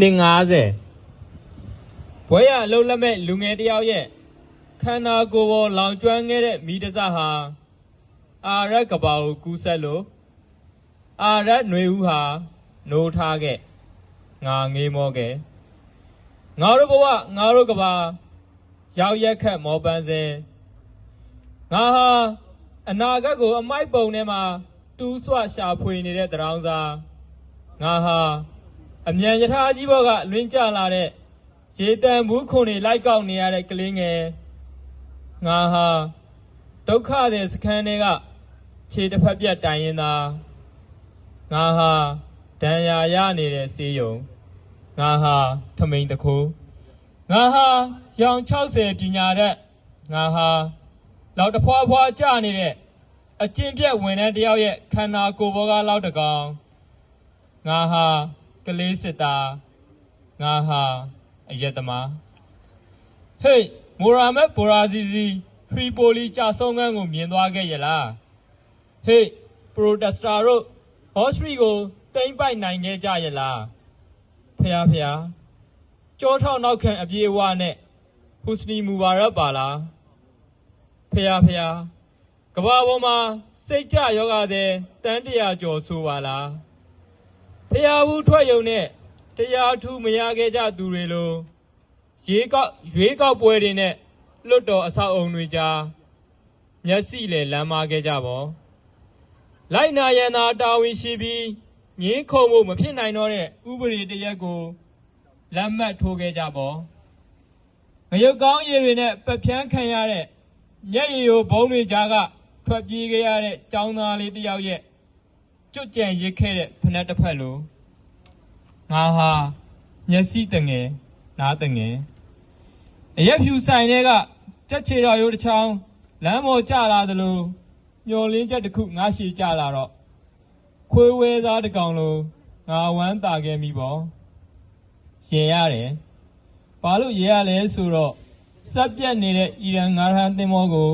နှစ်90ဘွဲရအလုံးလက်မဲ့လူငယ်တစ်ယောက်ရဲ့ခန္ဓာကိုယ်ပေါ်လောင်ကျွမ်းခဲ့တဲ့မိတစဟာအာရတ်ကဘာကိုကူးဆက်လို့အာရတ်ຫນွေဦးဟာနိုးထားခဲ့ငါငေးမောခဲ့ငါတို့ဘဝငါတို့ကဘာရောက်ရက်ခတ်မောပန်းစေငါဟာအနာဂတ်ကိုအမိုက်ပုံထဲမှာတူးဆွရှာဖွေနေတဲ့တရောင်းစားငါဟာ အမြန်ယထာကြီးဘောကလွင်းကျလာတဲ့ရေတံဘူးခွန်တွေလိုက်ကောက်နေရတဲ့ကလေးငယ်ငါဟာဒုက္ခတဲ့စခန်းတွေကခြေတစ်ဖက်ပြတ်တိုင်ရင်သာငါဟာဒဏ်ရာရနေတဲ့စေးယုံငါဟာထမိန်တခိုးငါဟာရောင်60ပညာတဲ့ငါဟာလောက်တဖွာဖွာကြနေတဲ့အကျင့်ပြက်ဝင်တဲ့တယောက်ရဲ့ခန္ဓာကိုယ်ဘောကလောက်တကောင်ငါဟာ ကလေးစစ်သားငါဟာအယက်သမားဟေးမိုရာမက်ဘိုရာဇီဇီဖရီပိုလီကြာဆုံးခန်းကိုမြင်သွားခဲ့ရလားဟေးပရိုတက်စတာတို့ဟော့စထရီကိုတိမ့်ပိုက်နိုင်ခဲ့ကြရလားဖះဖះကြောထောက်နောက်ခံအပြေအဝနဲ့ဟူစနီမူဘာရက်ပါလားဖះဖះကဘာပေါ်မှာစိတ်ကြယောဂတဲ့တန်းတရာကျော်ဆိုပါလား ဖျားဘူးထွက်ယုံနဲ့တရားထူးမရခဲ့ကြသူတွေလိုရေကောက်ရွေးကောက်ပွဲတွေနဲ့လွတ်တော်အဆောက်အုံတွေကြားမျက်စိလေလမ်းမခဲ့ကြပါလိုက်နာရန်သာတာဝန်ရှိပြီးငင်းခုံမှုမဖြစ်နိုင်တော့တဲ့ဥပဒေတရက်ကိုလက်မှတ်ထိုးခဲ့ကြပါငရုတ်ကောင်းရည်တွေနဲ့ပက်ဖြန်းခံရတဲ့မျက်ရည်ရိုဘုံတွေကြားကထွက်ပြေးခဲ့ရတဲ့ចောင်းသားလေးတစ်ယောက်ရဲ့ ကျွတ်ကြံရစ်ခဲ့တဲ့ဖနက်တစ်ဖက်လိုငါဟာမျက်စိတငယ်နားတငယ်အရက်ဖြူဆိုင်တွေကကြက်ချေတော်ရိုးတစ်ချောင်းလမ်းပေါ်ကျလာသလိုမျောလင်းချက်တစ်ခုငါရှည်ကျလာတော့ခွေးဝဲသားတစ်ကောင်လိုငါဝမ်းသာခဲ့မိပေါ့ရေရတယ်ဘာလို့ရေရလဲဆိုတော့စက်ပြက်နေတဲ့အီရန်ငါးထန်းသင်္ဘောကို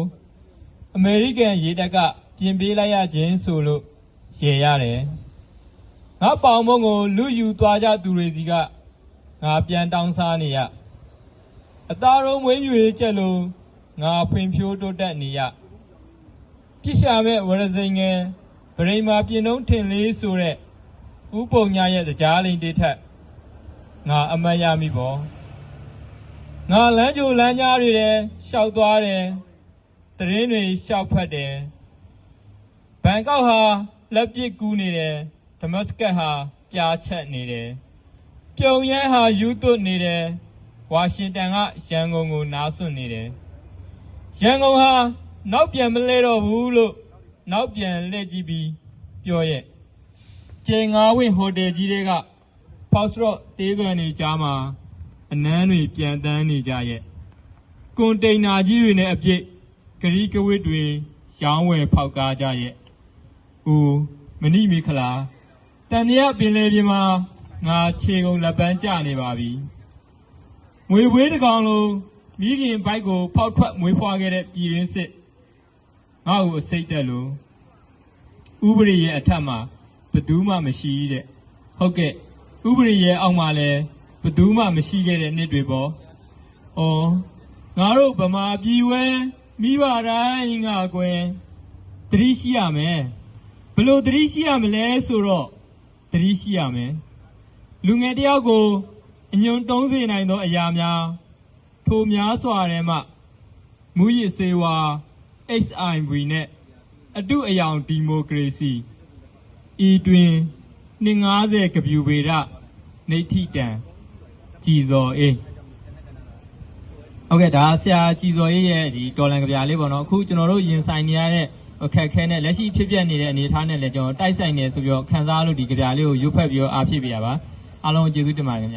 အမေရိကန်ရေတပ်ကပြင်ပေးလိုက်ရခြင်းဆိုလို့ ရေရတယ်ငါပေါင်မုံကိုလူယူသွားကြသူတွေစီကငါပြန်တောင်းစားနေရအသားရုံးမွေးမြူရေးချက်လို့ငါဖွံ့ဖြိုးတိုးတက်နေရပြစ်ရှာမဲ့ဝရစိန်ငယ်ဗရိမာပြင်တုံးထင်လေးဆိုတဲ့ဥပုံညာရဲ့ကြားလိန်တေထက်ငါအမတ်ရမိပေါ့ငါလမ်းကြိုလမ်းကြားတွေထဲရှောက်သွားတယ်တရင်တွေရှောက်ဖက်တယ်ဘန်ကောက်ဟာ လက်ပစ်ကူးနေတယ်ဒမတ်စကတ်ဟာပြားချက်နေတယ်ပြုံရန်ဟာယူသွတ်နေတယ်ဝါရှင်တန်ကရန်ကုန်ကိုနားဆွနေတယ်ရန်ကုန်ဟာနောက်ပြန်မလဲတော့ဘူးလို့နောက်ပြန်လှည့်ကြည့်ပြီးပြောရဲ့ကျေငါးဝင့်ဟိုတယ်ကြီးတွေကဖောက်စရော့တေးကန်နေကြားမှာအနမ်းတွေပြန်တန်းနေကြရဲ့ကွန်တိန်နာကြီးတွေနဲ့အပြည့်ဂရီကဝစ်တွေရောင်းဝယ်ဖောက်ကားကြရဲ့ ဦးမဏိမိခလာတန်ရပင်လေပြင်မှာငါခြေကုန်လက်ပန်းကျနေပါပြီငွေဝေးတစ်ကောင်လုံးမိခင်ဘိုက်ကိုဖောက်ထွက်မွေးဖွားခဲ့တဲ့ပြည်ရင်းစစ်ငါ့ကိုအစိတ်တက်လို့ဥပဒေရဲ့အထက်မှာဘယ်သူမှမရှိတဲ့ဟုတ်ကဲ့ဥပဒေရဲ့အောက်မှာလည်းဘယ်သူမှမရှိခဲ့တဲ့နှစ်တွေပေါ့ဩငါတို့ဗမာပြည်ဝဲမိဘတိုင်းငါကွယ်တတိရှိရမယ် ဘယ်လို့သတိရှိရမလဲဆိုတော့သတိရှိရမယ်လူငယ်တယောက်ကိုအညွန်တုံးစေနိုင်သောအရာများထိုများစွာထဲမှမူရစ်စေဝါ HIV နဲ့အတုအယောင်ဒီမိုကရေစီဤတွင်250ကပြူပေရနေထိတံကြည်စော်အေးဟုတ်ကဲ့ဒါဆရာကြည်စော်အေးရဲ့ဒီတော်လန်ကြပြလေးပေါ့နော်အခုကျွန်တော်တို့ရင်ဆိုင်နေရတဲ့ အခက်အခဲနဲ့လက်ရှိဖြစ်ပျက်နေတဲ့အနေအထားနဲ့လည်းကျွန်တော်တိုက်ဆိုင်နေဆိုပြီးတော့ခန်းစားလို့ဒီကြပြလေးကိုရွတ်ဖက်ပြီးတော့အားဖြစ်ပြရပါအားလုံးကျေးဇူးတင်ပါတယ်ခင်ဗျ